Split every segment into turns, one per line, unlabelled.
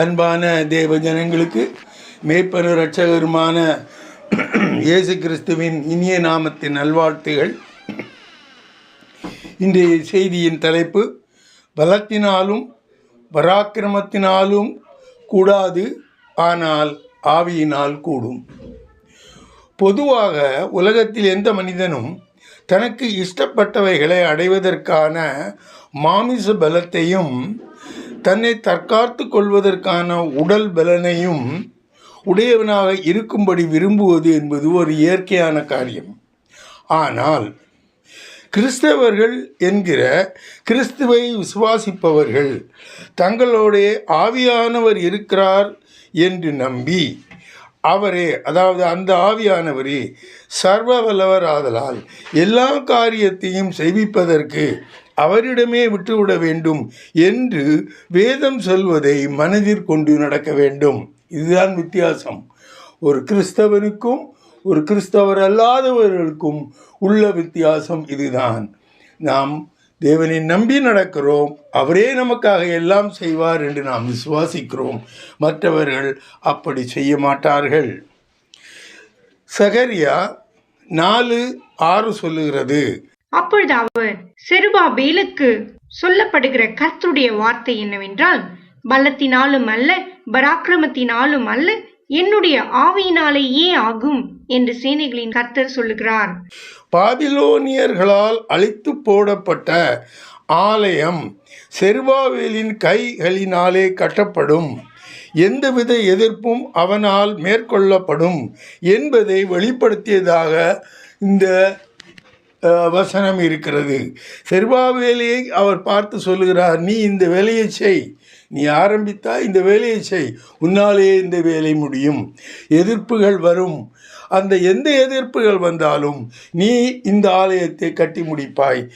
அன்பான தேவ ஜனங்களுக்கு மேய்ப்பனு ரட்சகருமான இயேசு கிறிஸ்துவின் இனிய நாமத்தின் நல்வாழ்த்துகள். இன்றைய செய்தியின் தலைப்பு பலத்தினாலும் பராக்கிரமத்தினாலும் கூடாது ஆனால் ஆவியினால் கூடும். பொதுவாக உலகத்தில் எந்த மனிதனும் தனக்கு இஷ்டப்பட்டவைகளை அடைவதற்கான மாமிச பலத்தையும் தன்னை தற்காத்து கொள்வதற்கான உடல் பலனையும் உடையவனாக இருக்கும்படி விரும்புவது என்பது ஒரு இயற்கையான காரியம். ஆனால் கிறிஸ்தவர்கள் என்கிற கிறிஸ்துவை விசுவாசிப்பவர்கள் தங்களுடைய ஆவியானவர் இருக்கிறார் என்று நம்பி அவரே அதாவது அந்த ஆவியானவரே சர்வ வல்லவர் ஆதலால் எல்லா காரியத்தையும் செய்விப்பதற்கு அவரிடமே விட்டுவிட வேண்டும் என்று வேதம் சொல்வதை மனதில் கொண்டு நடக்க வேண்டும். இதுதான் வித்தியாசம். ஒரு கிறிஸ்தவனுக்கும் ஒரு கிறிஸ்தவர் அல்லாதவர்களுக்கும் உள்ள வித்தியாசம் இதுதான். நாம் தேவனை நம்பி நடக்கிறோம். அவரே நமக்காக எல்லாம் செய்வார் என்று நாம் விசுவாசிக்கிறோம். மற்றவர்கள் அப்படி செய்ய மாட்டார்கள். சகரியா நாலு ஆறு சொல்லுகிறது.
அப்பொழுது அவர் செருபாபேலுக்கு சொல்லப்படுகிற கர்த்தருடைய வார்த்தை என்னவென்றால் பலத்தினாலும் அல்ல பராக்கிரமத்தினாலும் அல்ல என்னுடைய ஆவியினாலேயே ஆகும் என்று சேனைகளின் கர்த்தர் சொல்லுகிறார்.
பாபிலோனியர்களால் அழித்து போடப்பட்ட ஆலயம் செருபாவேலின் கைகளினாலே கட்டப்படும். எந்தவித எதிர்ப்பும் அவனால் மேற்கொள்ளப்படும் என்பதை வெளிப்படுத்தியதாக இந்த வசனம் இருக்கிறது. செருபாவேலியை அவர் பார்த்து சொல்லுகிறார் நீ இந்த வேலையை செய். நீ ஆரம்பித்தா இந்த வேலையை செய். உன்னாலே இந்த வேலை முடியும். எதிர்ப்புகள் வரும். அந்த எந்த எதிர்ப்புகள் வந்தாலும் நீ இந்த ஆலயத்தை கட்டி முடிப்பாய்.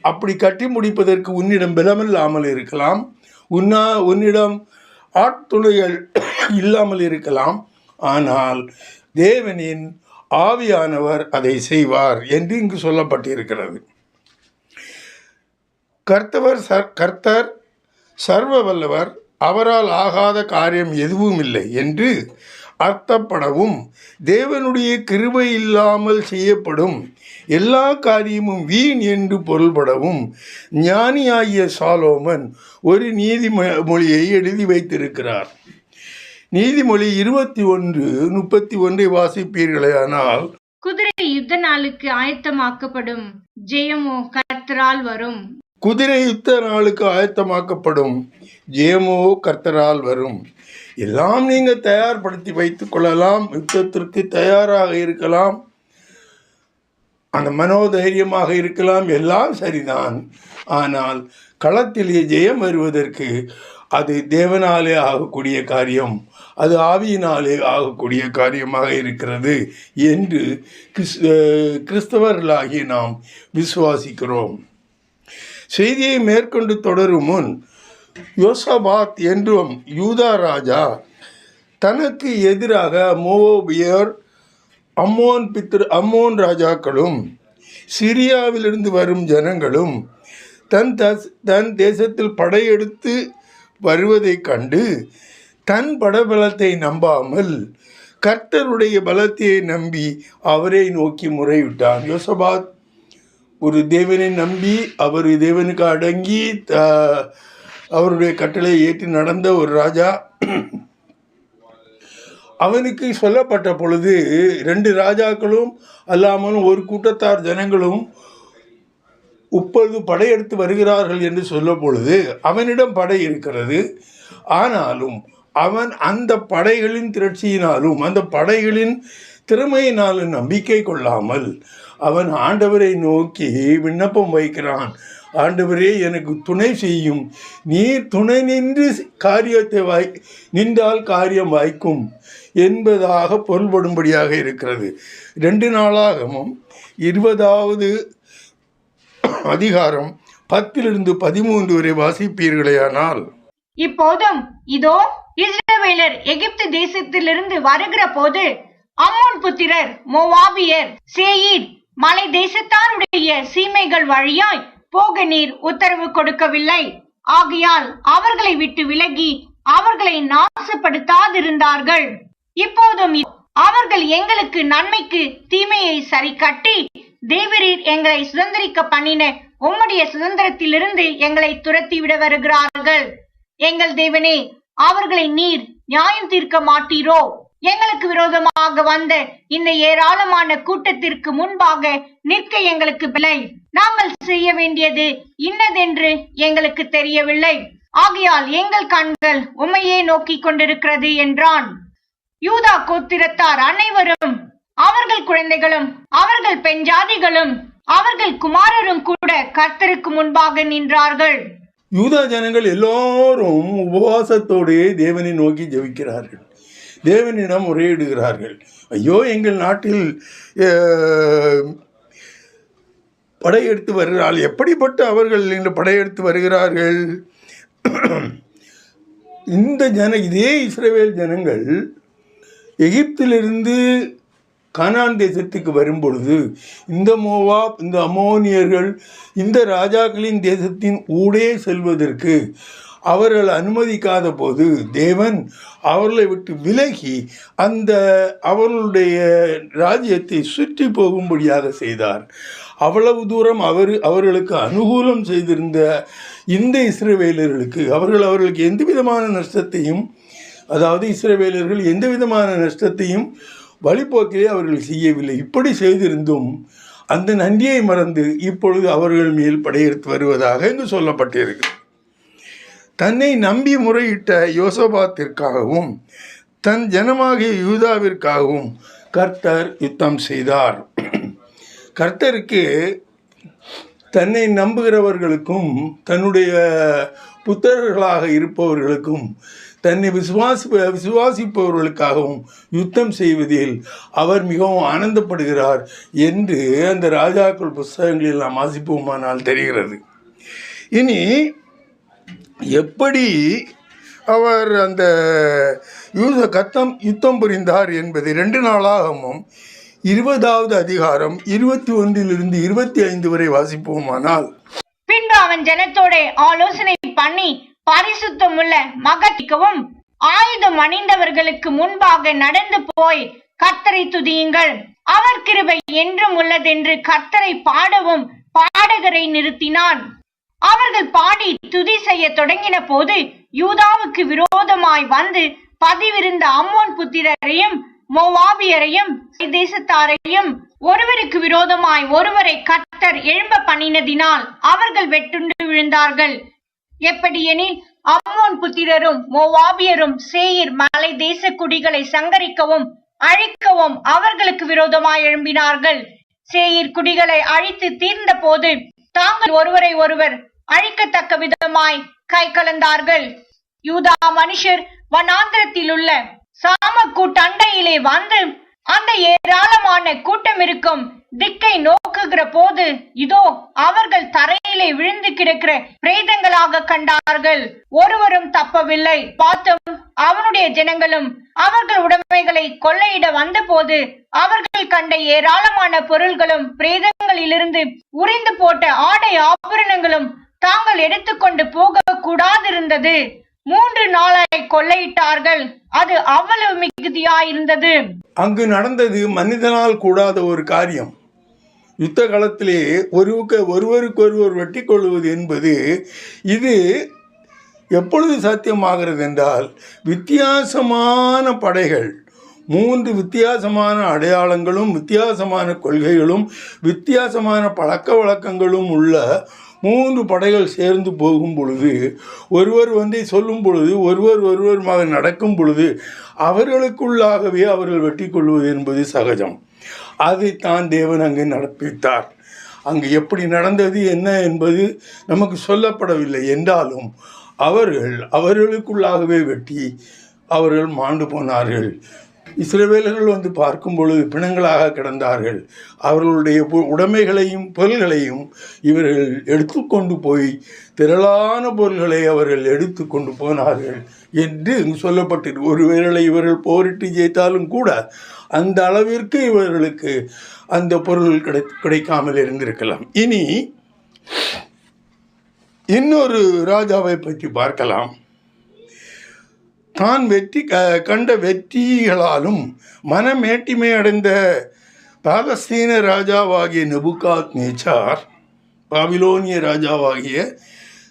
அப்படி கட்டி முடிப்பதற்கு உன்னிடம் பலமில்லாமல் இருக்கலாம். உன்னா உன்னிடம் ஆட்துணைகள் இல்லாமல் இருக்கலாம். ஆனால் தேவனின் ஆவியானவர் அதை செய்வார் என்று இங்கு சொல்லப்பட்டிருக்கிறது. கர்த்தவர் சர் கர்த்தர் சர்வ வல்லவர் அவரால் ஆகாத காரியம் எதுவும் இல்லை என்று அர்த்தப்படவும் தேவனுடைய கிருபை இல்லாமல் செய்யப்படும் எல்லா காரியமும் வீண் என்று பொருள்படவும் ஞானியாகிய சாலோமன் ஒரு நீதிமொழியை எழுதி வைத்திருக்கிறார். நீதிமொழி இருபத்தி ஒன்று முப்பத்தி ஒன்றை வாசிப்பீர்களேயானால்
குதிரை யுத்த நாளுக்கு ஆயத்தமாக்கப்படும். ஜெயமோ கர்த்தரால் வரும்.
குதிரை யுத்த நாளுக்கு ஆயத்தமாக்கப்படும். ஜெயமோ கர்த்தரால் வரும். எல்லாம் நீங்கள் தயார்படுத்தி வைத்துக் கொள்ளலாம். யுத்தத்திற்கு தயாராக இருக்கலாம். அந்த மனோதைரியமாக இருக்கலாம். எல்லாம் சரிதான். ஆனால் களத்திலே ஜெயம் வருவதற்கு அது தேவனாலே ஆகக்கூடிய காரியம். அது ஆவியினாலே ஆகக்கூடிய காரியமாக இருக்கிறது என்று கிறிஸ் நாம் விசுவாசிக்கிறோம். செய்தியை மேற்கொண்டு தொடரும் முன் யோசபாத் என்றும் யூதா ராஜா தனக்கு எதிராக மோவோபியர் அம்மோன் பித்ரு அம்மோன் ராஜாக்களும் சிரியாவிலிருந்து வரும் ஜனங்களும் தன் தஸ் தன் தேசத்தில் படையெடுத்து வருவதைக் கண்டு தன் படபலத்தை நம்பாமல் கர்த்தருடைய பலத்தை நம்பி அவரை நோக்கி முறையிட்டான். யோசபாத் ஒரு தேவனை நம்பி அவர் தேவனுக்கு அடங்கி த- அவருடைய கட்டளை ஏற்றி நடந்த ஒரு ராஜா அவனுக்கு சொல்லப்பட்ட பொழுது ரெண்டு ராஜாக்களும் அல்லாமல் ஒரு கூட்டத்தார் ஜனங்களும் இப்பொழுது படையெடுத்து வருகிறார்கள் என்று சொல்ல பொழுது அவனிடம் படை இருக்கிறது. ஆனாலும் அவன் அந்த படைகளின் திரட்சியினாலும் அந்த படைகளின் திறமையினாலும் நம்பிக்கை கொள்ளாமல் அவன் ஆண்டவரை நோக்கி விண்ணப்பம் வைக்கிறான். ஆண்டவரே எனக்கு துணை செய்யும். நீர் துணை நின்று காரியத்தை வாய் நின்றால் காரியம் வாய்க்கும் என்பதாக பொருள்படும்படியாக இருக்கிறது. ரெண்டு நாளாகவும் இருபதாவது அதிகாரம் பத்திலிருந்து பதிமூன்று வரை வாசிப்பீர்களேயானால்.
இப்போதும் இதோ இஸ்ரவேலர் எகிப்து தேசத்திலிருந்து வருகிற போது அம்மோன் புத்திரர் மோவாபியர் சேயீர் மலை தேசத்தாருடைய சீமைகள் வழியாய் போக நீர் உத்தரவு கொடுக்கவில்லை. ஆகையால் அவர்களை விட்டு விலகி அவர்களை நாசப்படுத்தாதிருந்தார்கள். இப்போதும் அவர்கள் எங்களுக்கு நன்மைக்கு தீமையை சரி கட்டி தேவரீர் எங்களை சுதந்திரிக்க பண்ணின உம்முடைய சுதந்திரத்திலிருந்து எங்களை துரத்தி விட வருகிறார்கள். எங்கள் தேவனே அவர்களை நீர் நியாயம் தீர்க்க மாட்டீரோ? எங்களுக்கு விரோதமாக வந்த இந்த ஏராளமான கூட்டத்திற்கு முன்பாக நிற்க எங்களுக்கு பிழை நாங்கள் செய்ய வேண்டியது இன்னதென்று எங்களுக்கு தெரியவில்லை. ஆகையால் எங்கள் கண்கள் உம்மையே நோக்கிக் கொண்டிருக்கிறது என்றான். யூதா கோத்திரத்தார் அனைவரும் அவர்கள் குழந்தைகளும் அவர்கள் பெண் ஜாதிகளும் அவர்கள் குமாரரும் கூட கர்த்தருக்கு முன்பாக நின்றார்கள்.
யூதா ஜனங்கள் எல்லோரும் உபவாசத்தோடே தேவனை நோக்கி ஜெபிக்கிறார்கள். தேவனிடம் முறையிடுகிறார்கள். ஐயோ எங்கள் நாட்டில் படையெடுத்து வருகிறார்கள் எப்படிப்பட்ட அவர்கள் இன்று படையெடுத்து வருகிறார்கள்? இந்த ஜன இதே இஸ்ரேவேல் ஜனங்கள் எகிப்திலிருந்து கானான் தேசத்துக்கு வரும்பொழுது இந்த மோவாப் இந்த அமோனியர்கள் இந்த ராஜாக்களின் தேசத்தின் ஊடே செல்வதற்கு அவர்கள் அனுமதிக்காத போது தேவன் அவர்களை விட்டு விலகி அந்த அவர்களுடைய ராஜ்யத்தை சுற்றி போகும்படியாக செய்தார். அவ்வளவு தூரம் அவர் அவர்களுக்கு அனுகூலம் செய்திருந்த இந்த இஸ்ரவேலர்களுக்கு அவர்கள் அவர்களுக்கு எந்த விதமான நஷ்டத்தையும் அதாவது இஸ்ரவேலர்கள் எந்த விதமான நஷ்டத்தையும் வழிபோக்கிலே அவர்கள் செய்யவில்லை. இப்படி செய்திருந்தும் அந்த நன்றியை மறந்து இப்பொழுது அவர்கள் மேல் படையெடுத்து வருவதாக இங்கு சொல்லப்பட்டிருக்கு தன்னை நம்பி முறையிட்ட யோசபாத்திற்காகவும் தன் ஜனமாகிய யூதாவிற்காகவும் கர்த்தர் யுத்தம் செய்தார். கர்த்தருக்கு தன்னை நம்புகிறவர்களுக்கும் தன்னுடைய புத்தர்களாக இருப்பவர்களுக்கும் தன்னை விசுவாசி விசுவாசிப்பவர்களுக்காகவும் யுத்தம் செய்வதில் அவர் மிகவும் ஆனந்தப்படுகிறார் என்று அந்த ராஜாக்கள் புஸ்தகங்களில் நாம் வாசிப்போமானால் தெரிகிறது. இனி எப்படி அவர் அந்த யூத கத்தம் யுத்தம் புரிந்தார் என்பது ரெண்டு நாளாகவும் இருபதாவது அதிகாரம் இருபத்தி ஒன்றிலிருந்து இருபத்தி ஐந்து வரை வாசிப்போமானால்.
பின்பு அவன் ஜனத்தோட ஆலோசனை பண்ணி பரிசுத்தமுள்ள மகத்திக்கவும் ஆயுதம் அணிந்தவர்களுக்கு முன்பாக நடந்து போய் கத்தரை துதியுங்கள். அவர் கிருபை என்றும் உள்ளதென்று கத்தரை பாடவும் பாடகரை நிறுத்தினான். அவர்கள் பாடி துதி செய்ய தொடங்கின போது யூதாவுக்கு விரோதமாய் வந்து பதிவிருந்த அம்மோன் புத்திரரையும் மோவாபியரையும் தேசத்தாரையும் ஒருவருக்கு விரோதமாய் ஒருவரை கத்தர் எழும்ப பண்ணினதினால் அவர்கள் வெட்டுண்டு விழுந்தார்கள். எப்படியெனில் அம்மோன் புத்திரரும் மோவாபியரும் சேயிர் மலை தேச குடிகளை சங்கரிக்கவும் அழிக்கவும் அவர்களுக்கு விரோதமாய் எழும்பினார்கள். சேயிர் குடிகளை அழித்து தீர்ந்த போது தாங்கள் ஒருவரை ஒருவர் அழிக்கத்தக்க விதமாய் கை கலந்தார்கள். யூதா மனுஷர் வனாந்திரத்தில் உள்ள சாமக்கூட்டண்டையிலே வந்து அந்த ஏராளமான கூட்டம் இருக்கும் திக்கை நோக்குகிற போது இதோ அவர்கள் தரையிலே விழுந்து கிடக்கிற பிரேதங்களாக கண்டார்கள். ஒருவரும் தப்பவில்லை. பார்த்தும் அவனுடைய ஜனங்களும் அவர்கள் உடைமைகளை கொள்ளையிட வந்தபோது அவர்கள் கண்ட ஏராளமான பொருள்களும் பிரேதங்களிலிருந்து உறிந்து போட்ட ஆடை ஆபரணங்களும் தாங்கள் எடுத்துக்கொண்டு போக கூடாதிருந்தது. மூன்று நாளாய் கொள்ளையிட்டார்கள். அது அவ்வளவு மிகுதியாயிருந்தது.
அங்கு நடந்தது மனிதனால் கூடாத ஒரு காரியம். யுத்த காலத்திலே ஒருவருக்கு ஒருவருக்கொருவர் வெட்டி கொள்வது என்பது இது எப்பொழுது சாத்தியமாகிறது என்றால் வித்தியாசமான படைகள் மூன்று வித்தியாசமான அடையாளங்களும் வித்தியாசமான கொள்கைகளும் வித்தியாசமான பழக்க வழக்கங்களும் உள்ள மூன்று படைகள் சேர்ந்து போகும் பொழுது ஒருவர் வந்து சொல்லும் பொழுது ஒருவர் ஒருவருமாக நடக்கும் பொழுது அவர்களுக்குள்ளாகவே அவர்கள் வெட்டி கொள்வது என்பது சகஜம். அதைத்தான் தேவன் அங்கு நடப்பித்தார். அங்கு எப்படி நடந்தது என்ன என்பது நமக்கு சொல்லப்படவில்லை என்றாலும் அவர்கள் அவர்களுக்குள்ளாகவே வெட்டி அவர்கள் மாண்டு போனார்கள். இஸ்ரவேலர்கள் வந்து பார்க்கும் பொழுது பிணங்களாக கிடந்தார்கள். அவர்களுடைய பொ- உடைமைகளையும் பொருள்களையும் இவர்கள் எடுத்துக்கொண்டு போய் திரளான பொருள்களை அவர்கள் எடுத்து கொண்டு போனார்கள் என்று சொல்லப்பட்டிருக்கு. ஒருவேளை இவர்கள் போரிட்டு ஜெயித்தாலும் கூட அந்த அளவிற்கு இவர்களுக்கு அந்த பொருள் கிடை கிடைக்காமல் இருந்திருக்கலாம். இனி இன்னொரு ராஜாவை பற்றி பார்க்கலாம். தான் வெற்றி கண்ட வெற்றிகளாலும் மனமேட்டிமை அடைந்த பாலஸ்தீன ராஜாவாகிய நெபுகாத் நேச்சார் பாபிலோனிய ராஜாவாகிய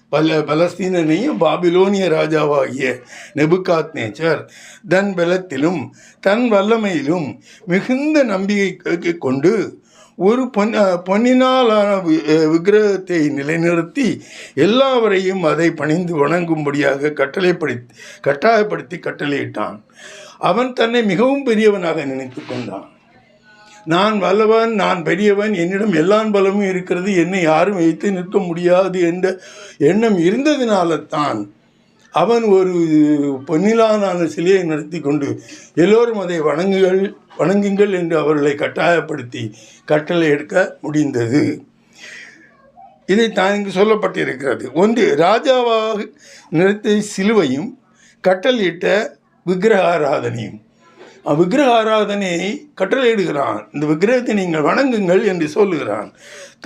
பல பலஸ்தீனனையும் பாபிலோனிய ராஜாவாகிய நெபுகாத் நேச்சர் தன் பலத்திலும் தன் வல்லமையிலும் மிகுந்த நம்பிக்கை கொண்டு ஒரு பொன் பொன்னினாலான வி- விக்கிரகத்தை நிலைநிறுத்தி எல்லாவரையும் அதை பணிந்து வணங்கும்படியாக கட்டளைப்படுத்தி கட்டாயப்படுத்தி கட்டளையிட்டான். அவன் தன்னை மிகவும் பெரியவனாக நினைத்து கொண்டான். நான் வல்லவன் நான் பெரியவன் என்னிடம் எல்லா பலமும் இருக்கிறது என்னை யாரும் வைத்து நிற்க முடியாது என்ற எண்ணம் இருந்ததினால தான் அவன் ஒரு பொன்னிலான சிலையை நடத்தி கொண்டு எல்லோரும் அதை வணங்குகள் வணங்குங்கள் என்று அவர்களை கட்டாயப்படுத்தி கட்டளை எடுக்க முடிந்தது. இதை தான் இங்கு சொல்லப்பட்டிருக்கிறது. ஒன்று ராஜாவாக நிறுத்த சிலுவையும் கட்டளையிட்ட விக்கிரக ஆராதனையும் விக்கிரக ஆராதனையை கட்டளையிடுகிறான். இந்த விக்கிரகத்தை நீங்கள் வணங்குங்கள் என்று சொல்லுகிறான்.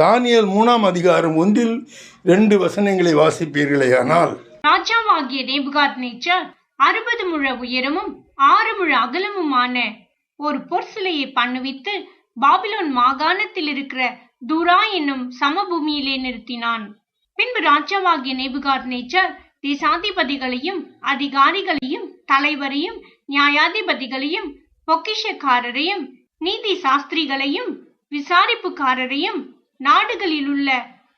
தானியல் மூணாம் அதிகாரம் ஒன்றில் ரெண்டு வசனங்களை வாசிப்பீர்களே ஆனால்
ராஜாவாகிய நேபுகாத் நேச்சர் அறுபது முழ உயரமும் ஆறு முழ அகலமுமான ஒரு பொற்சிலையை பண்ணுவித்து பாபிலோன் மாகாணத்தில் இருக்கிற தூரா என்னும் சமபூமியிலே நிறுத்தினான். பின்பு ராஜாவாகிய நேபுகாத் நேச்சர் தேசாதிபதிகளையும் அதிகாரிகளையும் தலைவரையும் நியாயாதிபதிகளையும் பொக்கிஷக்காரரையும் நீதி சாஸ்திரிகளையும் விசாரிப்புக்காரரையும் நாடுகளிலுள்ள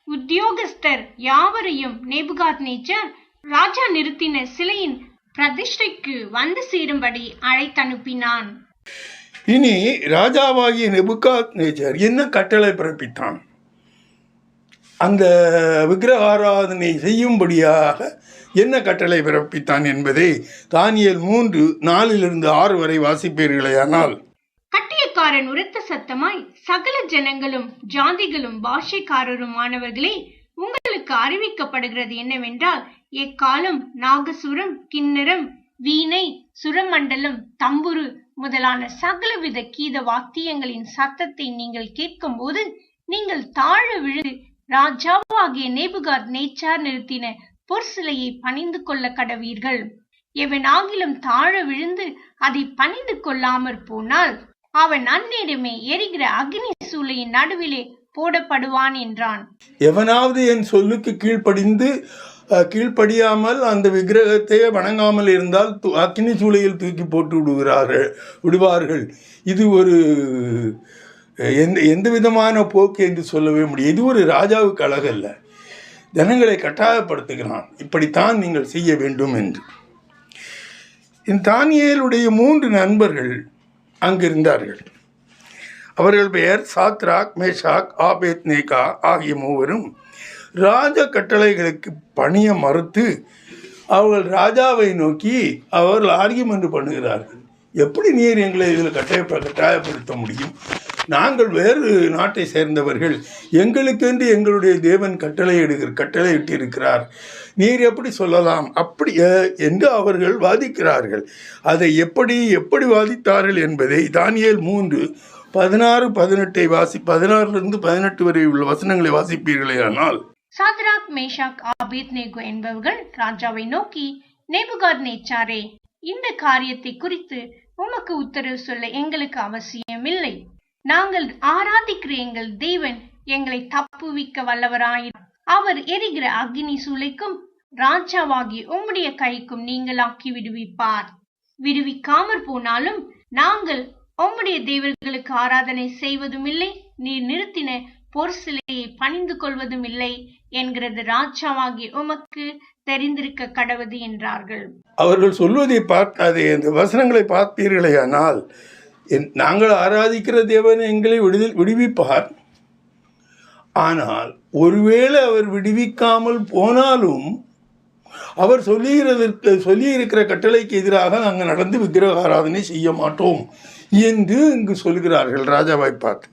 உத்தியோகஸ்தர் யாவரையும் நேபுகாத் நேச்சர் ராஜா நிறுத்தின சிலையின் பிரதிஷ்டைக்கு வந்து சேரும்படி அழைத்தனுப்பினான்.
இனி ராஜாவாகிய நெபுகாத் நேச்சர் என்ன கட்டளை பிறப்பித்தான்? அந்த விக்கிரகாராதனை செய்யும்படியாக என்ன கட்டளை பிறப்பித்தான் என்பதை தானியல் மூன்று நாலிலிருந்து ஆறு வரை வாசிப்பீர்களேயானால்
கட்டியக்காரன் உரத்த சத்தமாய் சகல ஜனங்களும் ஜாதிகளும் பாஷைக்காரருமானவர்களே உங்களுக்கு அறிவிக்கப்படுகிறது என்னவென்றால் எக்காலம் நாகசுரம் கிண்ணரம் வீணை சுரமண்டலம் தம்புரு முதலான சகலவித கீத வாத்தியங்களின் சத்தத்தை நீங்கள் கேட்கும்போது நீங்கள் தாழ விழுந்து ராஜாவாகிய நேபுகாத் நேச்சார் நிறுத்தின பொற்சிலையை பணிந்து கொள்ள கடவீர்கள். எவன் ஆகிலும் தாழ விழுந்து அதை பணிந்து கொள்ளாமற் போனால் அவன் அந்நேரமே எரிகிற அக்னி சூளையின் நடுவிலே போடப்படுவான் என்றான்.
எவனாவது என் சொல்லுக்கு கீழ்ப்படிந்து கீழ்ப்படியாமல் அந்த விக்கிரகத்தை வணங்காமல் இருந்தால் அக்னி சூளையில் தூக்கி போட்டு விடுகிறார்கள் விடுவார்கள். இது ஒரு எந்த எந்த விதமான போக்கு என்று சொல்லவே முடியும் இது ஒரு ராஜாவுக்கு அழகல்ல. ஜனங்களை கட்டாயப்படுத்துகிறான். இப்படித்தான் நீங்கள் செய்ய வேண்டும் என்று. இந்த தானியலுடைய மூன்று நண்பர்கள் அங்கிருந்தார்கள். அவர்கள் பெயர் சாத்ராக் மேஷாக் ஆபேத் நேகா ஆகிய மூவரும் ராஜ கட்டளைகளுக்கு பணிய மறுத்து அவர்கள் ராஜாவை நோக்கி அவர்கள் ஆர்கியுமெண்ட் பண்ணுகிறார்கள். எப்படி நீர் எங்களை இதில் கட்டாய கட்டாயப்படுத்த முடியும்? நாங்கள் வேறு நாட்டை சேர்ந்தவர்கள். எங்களுக்கென்று எங்களுடைய தேவன் கட்டளை எடுக்கிற கட்டளை இட்டிருக்கிறார் நீர் எப்படி சொல்லலாம்? அப்படி என்று அவர்கள் வாதிக்கிறார்கள். அதை எப்படி எப்படி வாதித்தார்கள் என்பதை தானியல் மூன்று பதினாறு பதினெட்டை வாசி பதினாறிலிருந்து பதினெட்டு வரை உள்ள வசனங்களை வாசிப்பீர்களே ஆனால்.
சாத்ராக் மேஷாக் ஆபேத்நேகோ என்பவர்கள் ராஜாவை நோக்கி நேபுகார் நேச்சாரே இந்த காரியத்தை குறித்து உமக்கு உத்தரவு சொல்ல எங்களுக்கு அவசியமில்லை. நாங்கள் ஆராதிக்கிற எங்கள் தேவன் எங்களை தப்புவிக்க வல்லவராய் அவர் எரிகிற அக்னி சூளைக்கும் ராஜாவாகி உம்முடைய கைக்கும் நீங்களாக்கி விடுவிப்பார். விடுவிக்காமற் போனாலும் நாங்கள் உம்முடைய தேவர்களுக்கு ஆராதனை செய்வதும் இல்லை நீர் நிறுத்தின பொற் சிலையை பணிந்து கொள்வதும் இல்லை என்கிறது ராஜாவாகி உமக்கு தெரிந்திருக்க கடவுது என்றார்கள்.
அவர்கள் சொல்வதை பார்க்காதே இந்த வசனங்களை பார்த்தீர்களே ஆனால் நாங்கள் ஆராதிக்கிற தேவன் எங்களை விடுதல் விடுவிப்பார். ஆனால் ஒருவேளை அவர் விடுவிக்காமல் போனாலும் அவர் சொல்லுகிறதற்கு சொல்லியிருக்கிற கட்டளைக்கு எதிராக நாங்கள் நடந்து விக்கிரக ஆராதனை செய்ய மாட்டோம் என்று இங்கு சொல்கிறார்கள் ராஜாவை பார்த்து.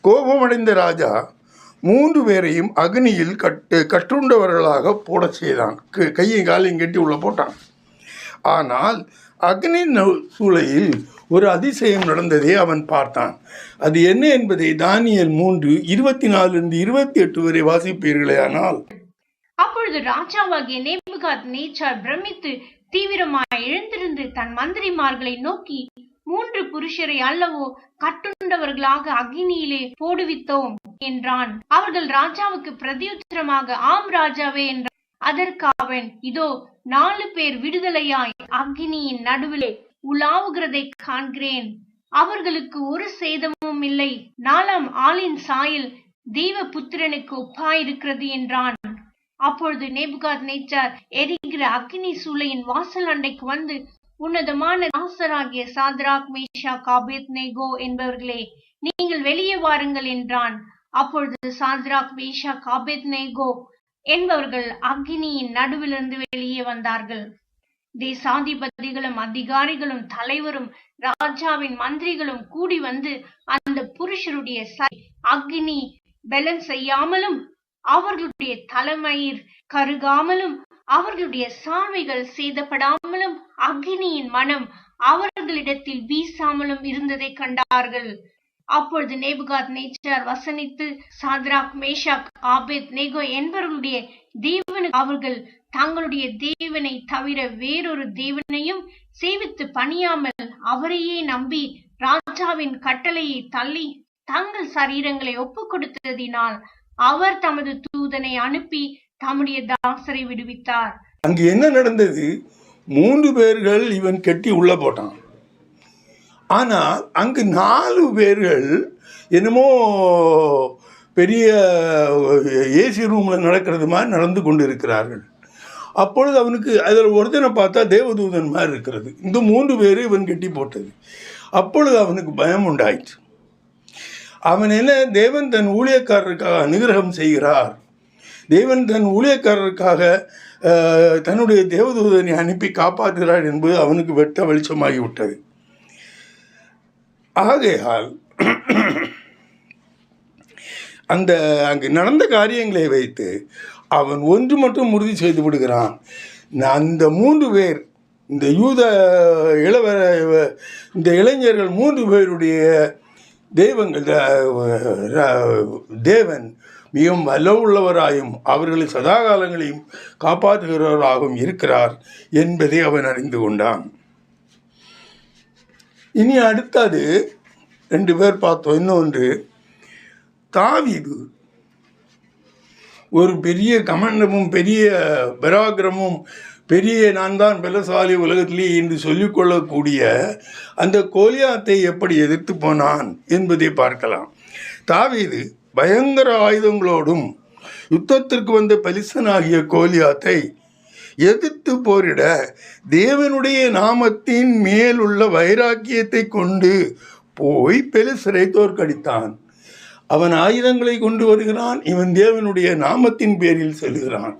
கோபமடைந்த ராஜா மூன்று பேரையும் அக்னியில் கட்டு கற்றுண்டவர்களாக போடச் செய்தான். க- கையும் காலையும் கட்டி உள்ளே போட்டான். ஆனால் அக்னி சூளையில் ஒரு அதிசயம் நடந்ததை அவன் பார்த்தான். அது என்ன என்பதை தானியல் மூன்று இருபத்தி நாலிருந்து இருபத்தி எட்டு வரை வாசிப்பீர்களே ஆனால்
அப்பொழுது ராஜாவாகிய நேபுகாத் நேச்சார் பிரமித்து தீவிரமாய் எழுந்திருந்து தன் மந்திரிமார்களை நோக்கி மூன்று புருஷரை அல்லவோ கட்டுண்டவர்களாக அக்னியிலே போடுவித்தோம் என்றான். அவர்கள் ராஜாவுக்கு பிரதியுத்தரமாக ஆம் ராஜாவே என்றான். அதற்கு அவன் இதோ நாலு பேர் விடுதலையாய் அக்னியின் நடுவிலே உலாவுகிறதை காண்கிறேன். அவர்களுக்கு ஒரு சேதமும் இல்லை. நாலாம் ஆளின் சாயல் தெய்வ புத்திரனுக்கு ஒப்பாயிருக்கிறது என்றான். அப்பொழுது நேபுகாத் நேச்சார் எரிகிற அக்னி சூளையின் வாசல் அண்டைக்கு வந்து உன்னதமான ஆசராகிய சாத்ராக் மேஷா காபேத் நேகோ என்பவர்களே நீங்கள் வெளியே வாருங்கள் என்றான். அப்பொழுது சாத்ராக் மேஷா காபேத் நேகோ என்பவர்கள் அக்னியின் நடுவிலிருந்து வெளியே வந்தார்கள். தேசாதிபதிகளும் அதிகாரிகளும் தலைவரும் ராஜாவின் மந்திரிகளும் கூடி வந்து அந்த புருஷருடைய அக்னி பெலன் செய்யாமலும் அவர்களுடைய தலைமயிர் கருகாமலும் அவர்களுடைய சால்வைகள் சேதப்படாமலும் அக்னியின் மனம் அவர்களிடத்தில் வீசாமலும் இருந்ததை கண்டார்கள். அப்பொழுது நேபுகாத் நேச்சார் வசனித்து சாத்ராக் மேஷாக் ஆபேத் நேகோ என்பவர்களுடைய தேவனு அவர்கள் தங்களுடைய தேவனை தவிர வேறொரு தேவனையும் சேவித்து பணியாமல் அவரையே நம்பி ராஜாவின் கட்டளையை தள்ளி தங்கள் சரீரங்களை ஒப்பு கொடுத்ததினால் அவர் தமது தூதனை அனுப்பி தம்முடைய தாசரை விடுவித்தார்.
அங்கு என்ன நடந்தது? மூன்று பேர்கள் இவன் கெட்டி உள்ள போட்டான். ஆனால் அங்கு நாலு பேர்கள் என்னமோ பெரிய ஏசி ரூமில் நடக்கிறது மாதிரி நடந்து கொண்டு இருக்கிறார்கள் அப்பொழுது அவனுக்கு அதில் ஒருத்தனை பார்த்தா தேவதூதன் மாதிரி இருக்கிறது. இந்த மூன்று பேர் இவன் கட்டி போட்டது. அப்பொழுது அவனுக்கு பயம் உண்டாயிற்று. அவன் என்ன தேவன் தன் ஊழியக்காரருக்காக அனுகிரகம் செய்கிறார். தேவன் தன் ஊழியக்காரருக்காக தன்னுடைய தேவதூதனை அனுப்பி காப்பாற்றுகிறார் என்பது அவனுக்கு வெட்ட வெளிச்சமாகிவிட்டது. ஆகையால் அந்த அங்கு நடந்த காரியங்களை வைத்து அவன் ஒன்று மட்டும் உறுதி செய்து விடுகிறான். நான் அந்த மூன்று பேர் இந்த யூத இளவர இந்த இளைஞர்கள் மூன்று பேருடைய தெய்வங்கள் தேவன் மிகவும் வல்லவுள்ளவராயும் அவர்களை சதாகாலங்களையும் காப்பாற்றுகிறவராகவும் இருக்கிறார் என்பதை அவன் அறிந்து கொண்டான். இனி அடுத்தது ரெண்டு பேர் பார்த்தோம். இன்னொன்று தாவிது. ஒரு பெரிய கமண்டமும் பெரிய பராக்கிரமும் பெரிய நான் தான் பலசாலி உலகத்திலே என்று சொல்லிக்கொள்ளக்கூடிய அந்த கோலியாத்தை எப்படி எதிர்த்து போனான் என்பதை பார்க்கலாம். தாவீது பயங்கர ஆயுதங்களோடும் யுத்தத்திற்கு வந்த பலிசனாகிய கோலியாத்தை எதிர்த்து போரிட தேவனுடைய நாமத்தின் மேல் உள்ள வைராக்கியத்தை கொண்டு போய் பெலிசரை தோற்கடித்தான். அவன் ஆயுதங்களை கொண்டு வருகிறான். இவன் தேவனுடைய நாமத்தின் பேரில் செல்கிறான்.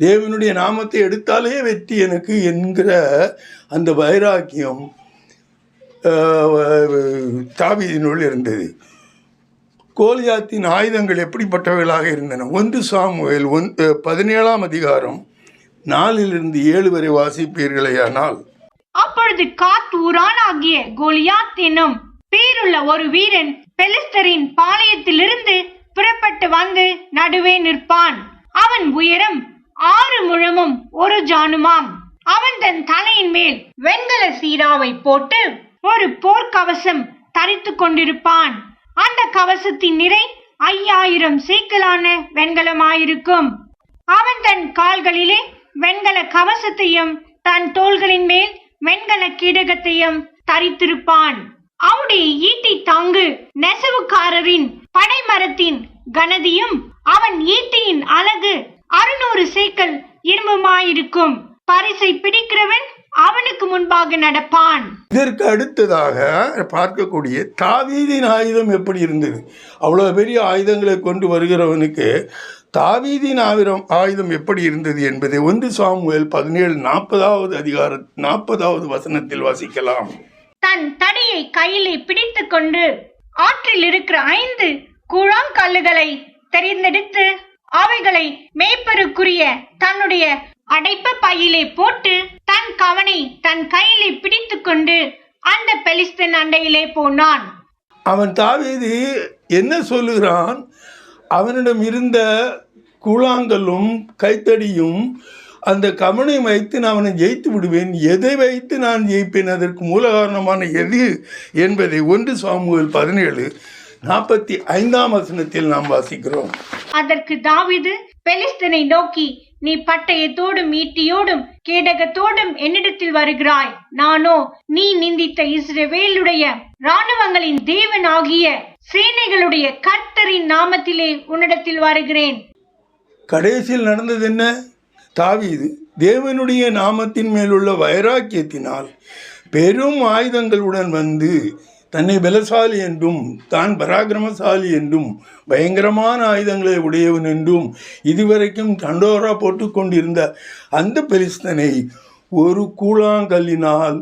தேவனுடைய நாமத்தை எடுத்தாலே வெற்றி எனக்கு என்கிற அந்த வைராக்கியம் ஆஹ், தாவீதினுள் இருந்தது. கோலியாத்தின் ஆயுதங்கள் எப்படிப்பட்டவைகளாக இருந்தன? ஒன்று சாமுவேல் ஒன் பதினேழாம் அதிகாரம். நாலிலிருந்து ஏழு வரை வாசிப்பீர்களேயானால்.
அப்பொழுது காத் ஊரானாகிய கோலியாத் என்னும் பேருள்ள ஒரு வீரன் பெலிஸ்தரின் பாளையத்திலிருந்து புறப்பட்டு வந்து நடுவே நிற்பான். அவன் உயரம் ஆறு முழமும் ஒரு ஜானுமாம். அவன் தன் தலையின் மேல் வெண்கல சீராவை போட்டு ஒரு போர்க்கவசம் தரித்துக் கொண்டிருப்பான். அந்த கவசத்தின் நிறை ஐயாயிரம் சீக்கலான வெண்கலமாயிருக்கும். அவன் தன் கால்களிலே வெண்கல கவசத்தையும் தன் தோள்களின் மேல் வெண்கல கீடகத்தையும் தரித்திருப்பான். அவனுடைய ஈட்டி தாங்கு நெசவுக்காரரின் படைமரத்தின் கனதியும் அவன் ஈட்டியின் அழகு அறுநூறு சேக்கல் இரும்புமாயிருக்கும். பரிசை பிடிக்கிறவன் அவனுக்கு முன்பாக நடப்பான்.
இதற்கு அடுத்ததாக பார்க்கக்கூடிய தாவீதின் ஆயுதம் எப்படி இருந்தது? அவ்வளோ பெரிய ஆயுதங்களை கொண்டு வருகிறவனுக்கு தாவீதின் ஆயுதம் ஆயுதம் எப்படி இருந்தது என்பதை ஒன்று சாமுவேல் பதினேழு நாற்பதாவது அதிகார நாற்பதாவது வசனத்தில் வாசிக்கலாம்.
தன் தடியை கையிலே பிடித்துக் கொண்டு ஆற்றில் இருக்கிற ஐந்து கூழாங்கல்லுகளை தெரிந்தெடுத்து அவைகளை மேய்ப்பருக்குரிய தன்னுடைய அடைப்ப பையிலே போட்டு தன் கவனை தன் கையிலே பிடித்துக் கொண்டு அந்த பெலிஸ்தன் அண்டையிலே போனான்.
அவன் தாவீது என்ன சொல்லுகிறான்? அவனிடம் இருந்த கூழாங்கல்லும் கைத்தடியும் அந்த கவனை வைத்து நான் அவனை ஜெயித்து விடுவேன். எதை வைத்து நான் ஜெயிப்பேன்? அதற்கு மூல காரணமான எது என்பதை ஒன்று சாமுவேல் பதினேழு நாற்பத்தி ஐந்தாம் வசனத்தில் நாம் வாசிக்கிறோம்.
அதற்கு தாவீது பெலிஸ்தனை நோக்கி நீ பட்டயத்தோடும் ஈட்டியோடும் கேடகத்தோடும் என்னிடத்தில் வருகிறாய். நானோ நீ நிந்தித்த இஸ்ரவேலுடைய இராணுவங்களின் தேவன் ஆகிய சேனைகளுடைய கர்த்தரின் நாமத்திலே உன்னிடத்தில் வருகிறேன்.
கடைசியில் நடந்தது என்ன தாவீது தேவனுடைய நாமத்தின் மேலுள்ள வைராக்கியத்தினால் பெரும் ஆயுதங்களுடன் வந்து தன்னை பலசாலி என்றும் தான் பராக்கிரமசாலி என்றும் பயங்கரமான ஆயுதங்களை உடையவன் என்றும் இதுவரைக்கும் தண்டோரா போட்டுக்கொண்டிருந்த அந்த பெலிஸ்தனை ஒரு கூழாங்கல்லினால்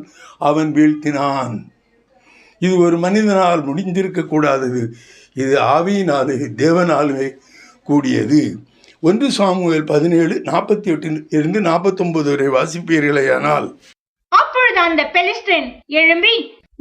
அவன் வீழ்த்தினான். இது ஒரு மனிதனால் முடிந்திருக்க கூடாதது. இது ஆவியினாலே தேவனாலுமே கூடியது. ஒன்று சாமுவேல் பதினேழு நாற்பத்தி எட்டில் இருந்து நாற்பத்தொன்பது வரை வாசிப்பீர்களேயானால்.
அப்பொழுது அந்த பெலிஸ்தன் எழும்பி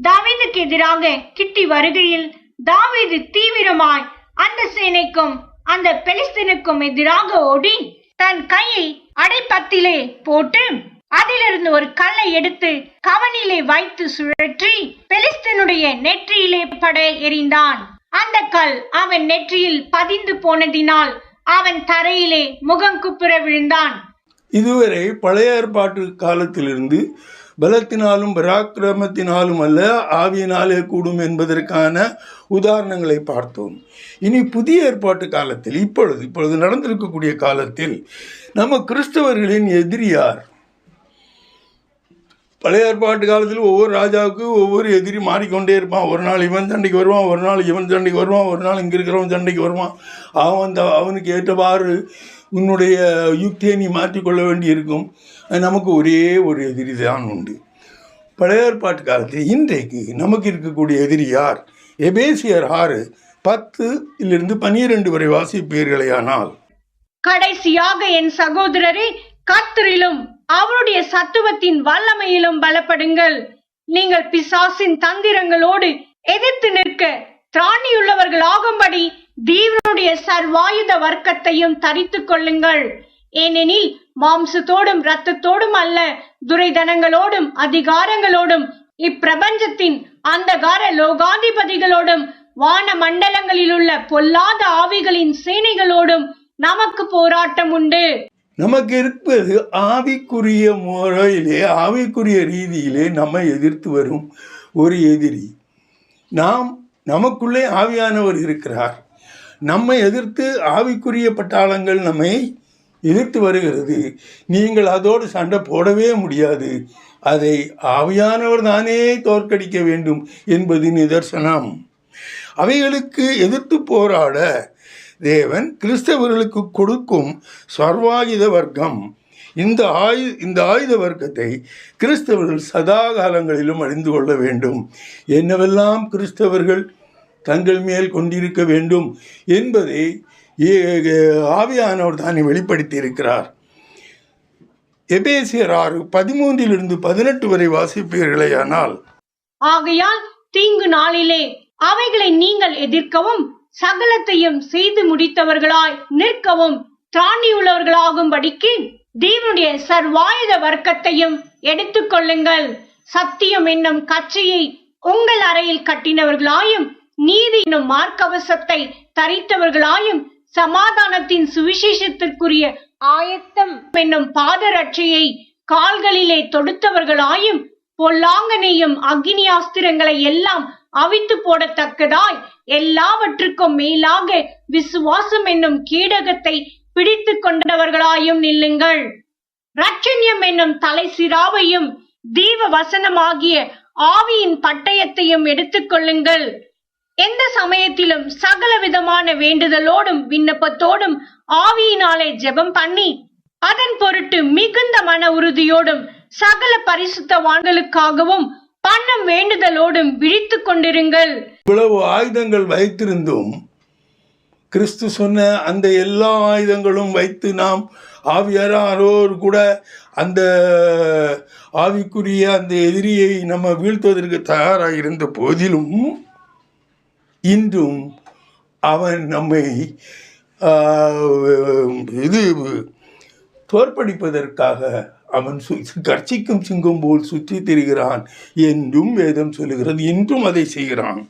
தாவீதுக்கு எதிராக கிட்டி வருகையில் தாவீது தீவிரமாய் அந்த சேனைக்கும் அந்த பெலிஸ்தனுக்கும் எதிராக ஓடி தன் கையை அடைப்பத்திலே போட்டு அதிலிருந்து ஒரு கல்லை எடுத்து கவனிலே வைத்து சுழற்றி பெலிஸ்தனுடைய நெற்றியிலே பட எறிந்தான். அந்த கல் அவன் நெற்றியில் பதிந்து போனதினால் அவன் தரையிலே முகம் குப்புற விழுந்தான்.
இதுவரை பழைய ஏற்பாட்டு காலத்திலிருந்து பலத்தினாலும் பராக்கிரமத்தினாலும் அல்ல ஆவியினாலே கூடும் என்பதற்கான உதாரணங்களை பார்த்தோம். இனி புதிய ஏற்பாட்டு காலத்தில் இப்பொழுது இப்பொழுது நடந்திருக்கக்கூடிய காலத்தில் நம்ம கிறிஸ்தவர்களின் எதிரியார் பழைய ஏற்பாட்டு காலத்தில் ஒவ்வொரு ராஜாவுக்கு ஒவ்வொரு எதிரி மாறிக்கொண்டே இருப்பான். ஒரு நாள் இவன் சண்டைக்கு வருவான் ஒரு நாள் இவன் சண்டைக்கு வருவான் ஒரு நாள் இங்கே இருக்கிறவன் சண்டைக்கு வருவான். அவன் த அவனுக்கு ஏற்றவாறு உன்னுடைய யுக்தியை நீ மாற்றிக்கொள்ள வேண்டியிருக்கும். நமக்கு ஒரே ஒரு எதிரி தான் உண்டு. பழைய ஏற்பாட்டு காலத்தில் இன்றைக்கு நமக்கு இருக்கக்கூடிய எதிரி யார்? எபேசியர் ஆறு பத்துலிருந்து பனிரெண்டு வரை வாசிப்பீர்களேயானால்
கடைசியாக என் சகோதரரே கத்திரிலும் அவருடைய சத்துவத்தின் வல்லமையிலும் பலப்படுங்கள். நீங்கள் பிசாசின் தந்திரங்களோடு எதிர்த்து நிற்க திராணியுள்ளவர்கள் ஆகும்படி தீவனுடைய சர்வாயுத வர்க்கத்தையும் தரித்துக் கொள்ளுங்கள். ஏனெனில் மாம்சத்தோடும் ரத்தத்தோடும் அல்ல துரைதனங்களோடும் அதிகாரங்களோடும் இப்பிரபஞ்சத்தின் அந்தகார லோகாதிபதிகளோடும் வான மண்டலங்களில் உள்ள பொல்லாத ஆவிகளின் சேனைகளோடும் நமக்கு போராட்டம் உண்டு.
நமக்கு இருப்பது ஆவிக்குரிய முறையிலே ஆவிக்குரிய ரீதியிலே நம்மை எதிர்த்து வரும் ஒரு எதிரி. நாம் நமக்குள்ளே ஆவியானவர் இருக்கிறார். நம்மை எதிர்த்து ஆவிக்குரிய பட்டாளங்கள் நம்மை எதிர்த்து வருகிறது. நீங்கள் அதோடு சண்டை போடவே முடியாது. அதை ஆவியானவர் தானே தோற்கடிக்க வேண்டும் என்பது நிதர்சனம். அவைகளுக்கு எதிர்த்து போராட தேவன் கிறிஸ்தவர்களுக்கு கொடுக்கும் சர்வாயுத வர்க்கம். இந்த ஆயு இந்த ஆயுத வர்க்கத்தை கிறிஸ்தவர்கள் சதா காலங்களிலும் அறிந்து கொள்ள வேண்டும். என்னவெல்லாம் கிறிஸ்தவர்கள் தங்கள் மேல் கொண்டிருக்க வேண்டும் என்பதை ஏ- ஆவியானவர் தானே வெளிப்படுத்தி இருக்கிறார் எபேசியர் ஆறு பதிமூன்றிலிருந்து பதினெட்டு வரை வாசிப்பீர்களே ஆனால்
ஆகையால் தீங்கு நாளிலே அவைகளை நீங்கள் எதிர்க்கவும் சகலத்தையும் செய்து முடித்தவர்களாய் நிற்கவும் திராணியுள்ளவர்களாகும்படிக்கு தேவனுடைய சர்வாயுத வர்க்கத்தையும் எடுத்துக்கொள்ளுங்கள். சத்தியம் என்னும் கச்சையை உங்கள் அறையில் கட்டினவர்களாயும் நீதி என்னும் மார்க்கவசத்தை தரித்தவர்களாயும் சமாதானத்தின் சுவிசேஷத்திற்குரிய ஆயத்தம் என்னும் பாதரட்சையை கால்களிலே தொடுத்தவர்களாயும் பொல்லாங்கனையும் அக்னியாஸ்திரங்களை எல்லாம் அவித்து போடத்தக்கதாய் எல்லாவற்றுக்கும் மேலாக விசுவாசம் என்னும் கீடகத்தை பிடித்து கொண்டவர்களாயும் நில்லுங்கள். ரட்சண்யம் என்னும் தலை சிராவையும் தீவ வசனமாகிய ஆவியின் பட்டயத்தையும் எடுத்துக்கொள்ளுங்கள் எந்த சமயத்திலும் சகல விதமான வேண்டுதலோடும் விண்ணப்பத்தோடும் ஆவியினாலே ஜெபம் பண்ணி அதன் பொருட்டு மிகுந்த மன உறுதியோடும் சகல பரிசுத்தவான்களுக்காகவும் பண்ணும் வேண்டுதலோடும் விழித்துக் கொண்டிருங்கள்.
இவ்வளவு ஆயுதங்கள் வைத்திருந்தும் கிறிஸ்து சொன்ன அந்த எல்லா ஆயுதங்களும் வைத்து நாம் ஆவியாரோர் கூட அந்த ஆவிக்குரிய அந்த எதிரியை நம்ம வீழ்த்துவதற்கு தயாராக இருந்த போதிலும் இன்றும் அவன் நம்மை இது தோற்படிப்பதற்காக அவன் சு கர்ச்சிக்கும் சிங்கம் போல் சுற்றி திரிகிறான் என்றும் வேதம் சொல்லுகிறது. இன்றும் அதை செய்கிறான்.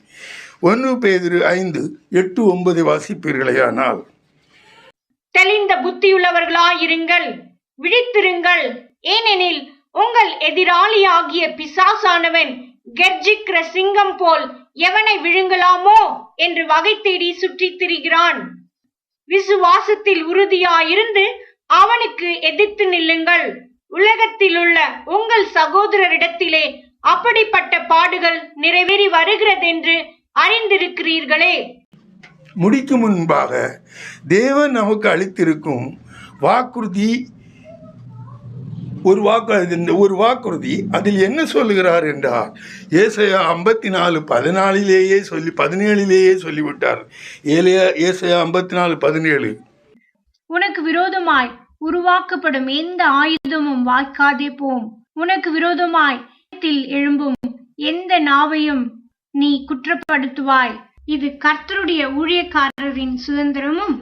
ஒன்று பேதிரு ஐந்து எட்டு ஒன்பதை வாசிப்பீர்களேயானால்
தெளிந்த புத்தியுள்ளவர்களாயிருங்கள். விழித்திருங்கள். ஏனெனில் உங்கள் எதிராளியாகிய பிசாசானவன் கெர்ஜிக்கிற சிங்கம் போல் எவனை விழுங்கலாமோ என்று வகை தேடி சுற்றித் திரிகிறான். விசுவாசத்தில் உறுதியாயிருந்து அவனுக்கு எதிர்த்து நில்லுங்கள். உலகத்தில் உள்ள உங்கள் சகோதரரிடத்திலே அப்படிப்பட்ட பாடுகள் நிறைவேறி வருகிறதென்று அறிந்திருக்கிறீர்களே.
முடிக்கும் முன்பாக தேவன் நமக்கு அளித்திருக்கும் வாக்குறுதி ஒரு வாக்கு ஒரு வாக்குறுதி அதில் என்ன சொல்லுகிறார் என்றால் ஏசையா ஐம்பத்தி நாலு பதினாலிலேயே சொல்லி பதினேழிலேயே சொல்லிவிட்டார். ஏலையா ஏசையா ஐம்பத்தி நாலு பதினேழு.
உனக்கு விரோதமாய் உருவாக்கப்படும் எந்த ஆயுதமும் வாய்க்காதே போம். உனக்கு விரோதமாய் எழும்பும் எந்த நாவையும் நீ குற்றப்படுத்துவாய். இது கர்த்தருடைய ஊழியக்காரரின் சுதந்திரமும்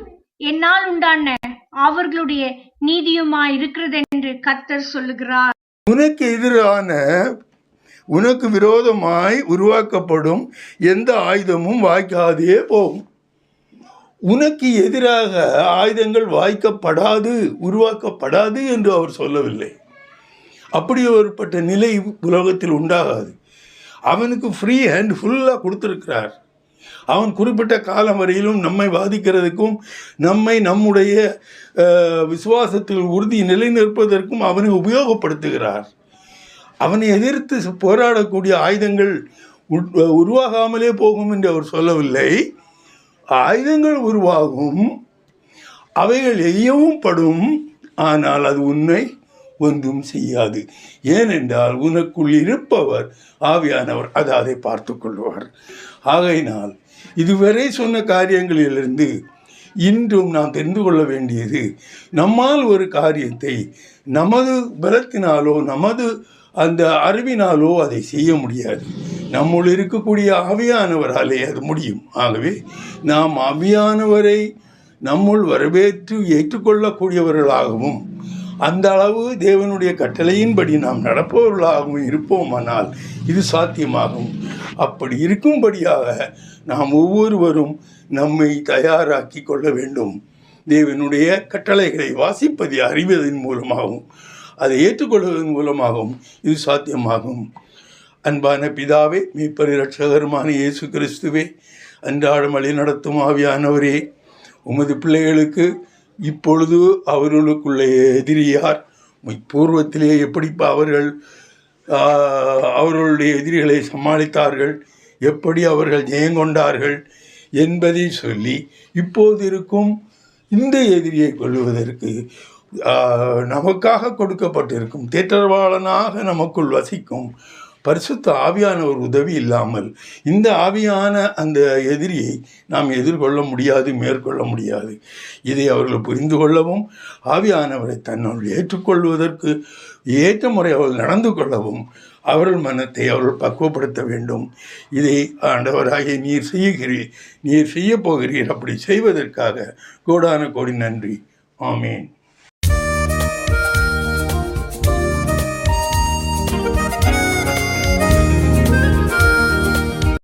என்னால் உண்டான அவர்களுடைய நீதியுமாய் இருக்கிறது என்று கத்தர் சொல்லுகிறார்.
உனக்கு எதிரான உனக்கு விரோதமாய் உருவாக்கப்படும் எந்த ஆயுதமும் வாய்க்காதே போகும் உனக்கு எதிராக ஆயுதங்கள் வாய்க்கப்படாது உருவாக்கப்படாது என்று அவர் சொல்லவில்லை. அப்படி ஒருப்பட்ட நிலை உலகத்தில் உண்டாகாது. அவனுக்கு ஃப்ரீ ஹேண்ட் ஃபுல்லாக கொடுத்துருக்கிறார். அவன் குறிப்பிட்ட காலம் வரையிலும் நம்மை பாதிக்கிறதுக்கும் நம்மை நம்முடைய விசுவாசத்தில் உறுதி நிலைநிற்பதற்கும் அவனை உபயோகப்படுத்துகிறார். அவனை எதிர்த்து போராடக்கூடிய ஆயுதங்கள் உட்- உருவாகாமலே போகும் என்று அவர் சொல்லவில்லை. ஆயுதங்கள் உருவாகும் அவைகள் எய்யவும் படும் ஆனால் அது உன்னை ஒன்றும் செய்யாது. ஏனென்றால் உனக்குள் இருப்பவர் ஆவியானவர். அது அதை பார்த்து கொள்வார். ஆகையினால் இதுவரை சொன்ன காரியங்களிலிருந்து இன்றும் நாம் தெரிந்து கொள்ள வேண்டியது நம்மால் ஒரு காரியத்தை நமது பலத்தினாலோ நமது அந்த அறிவினாலோ அதை செய்ய முடியாது. நம்முள் இருக்கக்கூடிய ஆவியானவராலே அது முடியும். ஆகவே நாம் ஆவியானவரை நம்முள் வரவேற்று ஏற்றுக்கொள்ளக்கூடியவர்களாகவும் அந்த அளவு தேவனுடைய கட்டளையின்படி நாம் நடப்பவர்களாகவும் இருப்போமானால் இது சாத்தியமாகும். அப்படி இருக்கும்படியாக நாம் ஒவ்வொருவரும் நம்மை தயாராக்கி கொள்ள வேண்டும். தேவனுடைய கட்டளைகளை வாசிப்பதை அறிவதன் மூலமாகவும் அதை ஏற்றுக்கொள்வதன் மூலமாகவும் இது சாத்தியமாகும். அன்பான பிதாவே மீப்பரி ரட்சகருமான இயேசு கிறிஸ்துவே அன்றாடம் வழி நடத்தும் ஆவியானவரே உமது பிள்ளைகளுக்கு இப்பொழுது அவர்களுக்குள்ளே எதிரியார் பூர்வத்திலே எப்படி அவர்கள் அவர்களுடைய எதிரிகளை சமாளித்தார்கள் எப்படி அவர்கள் ஜெயங்கொண்டார்கள் என்பதை சொல்லி இப்போது இருக்கும் இந்த எதிரியை கொள்வதற்கு நமக்காக கொடுக்கப்பட்டிருக்கும் தேற்றவாளனாக நமக்குள் வசிக்கும் பரிசுத்த ஆவியான ஒரு உதவி இல்லாமல் இந்த ஆவியான அந்த எதிரியை நாம் எதிர்கொள்ள முடியாது மேற்கொள்ள முடியாது. இதை அவர்கள் புரிந்து கொள்ளவும் ஆவியானவரை தன்னுள் ஏற்றுக்கொள்வதற்கு ஏற்ற முறை அவர்கள் நடந்து கொள்ளவும் அவர்கள் மனத்தை அவர்கள் பக்குவப்படுத்த வேண்டும். இதை ஆண்டவராகிய நீர் செய்கிறீர் நீர் செய்ய போகிறீர். அப்படி செய்வதற்காக கோடான கோடி நன்றி. ஆமேன்.